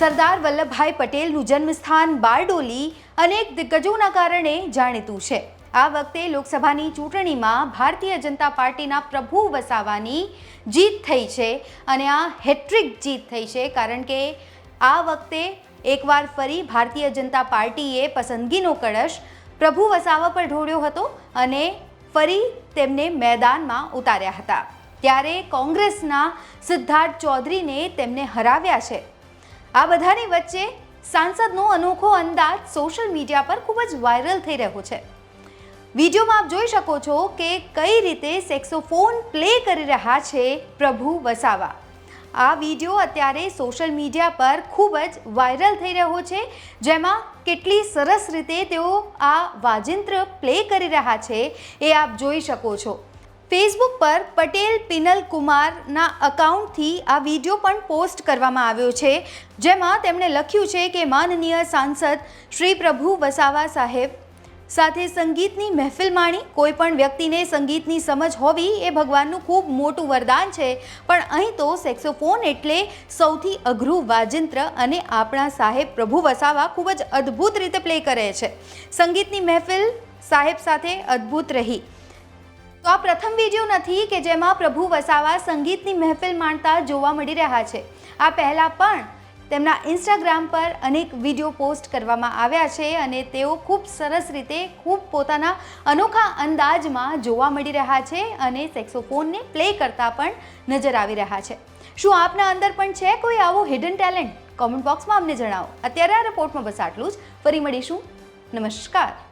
સરદાર વલ્લભભાઈ પટેલનું જન્મસ્થાન બારડોલી અનેક દિગ્ગજોના કારણે જાણીતું છે. આ વખતે લોકસભાની ચૂંટણીમાં ભારતીય જનતા પાર્ટીના પ્રભુ વસાવાની જીત થઈ છે અને આ હેટ્રિક જીત થઈ છે કારણ કે આ વખતે એકવાર ફરી ભારતીય જનતા પાર્ટીએ પસંદગીનો કળશ પ્રભુ વસાવા પર ઢોળ્યો હતો અને ફરી તેમને મેદાનમાં ઉતાર્યા હતા. ત્યારે કોંગ્રેસના સિદ્ધાર્થ ચૌધરીને તેમને હરાવ્યા છે. આ બધાની વચ્ચે સાંસદનો અનોખો અંદાજ સોશિયલ મીડિયા પર ખૂબ જ વાયરલ થઈ રહ્યો છે. વિડીયોમાં આપ જોઈ શકો છો કે કઈ રીતે સેક્સોફોન પ્લે કરી રહ્યા છે પ્રભુ વસાવા. આ વીડિયો અત્યારે સોશિયલ મીડિયા પર ખૂબ જ વાયરલ થઈ રહ્યો છે, જેમાં કેટલી સરસ રીતે તેઓ આ વાજિંત્ર પ્લે કરી રહ્યા છે એ આપ જોઈ શકો છો. ફેસબુક પર પટેલ પિનલ કુમારના અકાઉન્ટથી આ વીડિયો પણ પોસ્ટ કરવામાં આવ્યો છે, જેમાં તેમણે લખ્યું છે કે માનનીય સાંસદ શ્રી પ્રભુ વસાવા સાહેબ સાથે સંગીતની મહેફિલ માણી, કોઈ પણ વ્યક્તિને સંગીતની સમજ હોવી એ ભગવાનનું ખૂબ મોટું વરદાન છે, પણ અહીં તો સેક્સોફોન એટલે સૌથી અઘરું વાજિંત્ર અને આપણા સાહેબ પ્રભુ વસાવા ખૂબ જ અદ્ભુત રીતે પ્લે કરે છે. સંગીતની મહેફિલ સાહેબ સાથે અદ્ભુત રહી. તો આ પ્રથમ વીડિયો નથી કે જેમાં પ્રભુ વસાવા સંગીતની મહેફિલ માણતા જોવા મળી રહ્યા છે. આ પહેલાં પણ તેમના ઇન્સ્ટાગ્રામ પર અનેક વીડિયો પોસ્ટ કરવામાં આવ્યા છે અને તેઓ ખૂબ સરસ રીતે ખૂબ પોતાના અનોખા અંદાજમાં જોવા મળી રહ્યા છે અને સેક્સોફોનને પ્લે કરતા પણ નજર આવી રહ્યા છે. શું આપના અંદર પણ છે કોઈ આવો હિડન ટેલેન્ટ કોમેન્ટ બોક્સમાં અમને જણાવો. અત્યારે આ રિપોર્ટમાં બસ આટલું જ. ફરી મળીશું. નમસ્કાર.